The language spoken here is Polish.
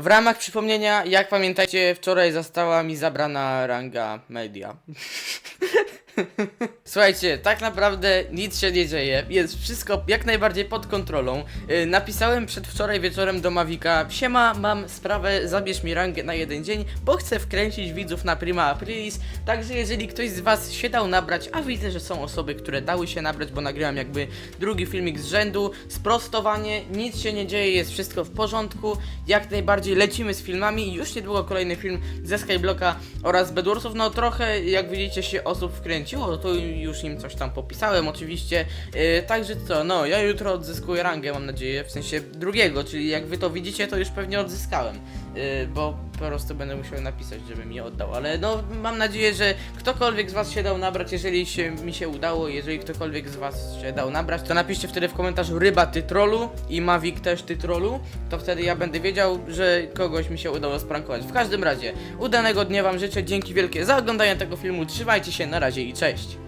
W ramach przypomnienia, jak pamiętacie, wczoraj została mi zabrana ranga media. Słuchajcie, tak naprawdę nic się nie dzieje. Jest wszystko jak najbardziej pod kontrolą. Yy, napisałem przedwczoraj wieczorem do Mavika Siema, mam sprawę, zabierz mi rangę na jeden dzień, bo chcę wkręcić widzów na Prima Aprilis. Także jeżeli ktoś z was się dał nabrać, a widzę, że są osoby, które dały się nabrać, bo nagrałem jakby drugi filmik z rzędu, sprostowanie, nic się nie dzieje, jest wszystko w porządku. Jak najbardziej lecimy z filmami. Już niedługo kolejny film ze Skyblocka oraz Bedwarsów. No trochę, jak widzicie, się osób wkręciło, to już im coś tam popisałem oczywiście. Yy, także co, no ja jutro odzyskuję rangę, mam nadzieję, w sensie drugiego, czyli jak wy to widzicie, to już pewnie odzyskałem. Yy, bo po prostu będę musiał napisać, żebym je oddał, ale no mam nadzieję, że ktokolwiek z was się dał nabrać, jeżeli się mi się udało, jeżeli ktokolwiek z was się dał nabrać, to napiszcie wtedy w komentarzu ryba ty trolu i Mavic też ty trolu, to wtedy ja będę wiedział, że kogoś mi się udało sprankować. W każdym razie, udanego dnia wam życzę, dzięki wielkie za oglądanie tego filmu, trzymajcie się, na razie i cześć!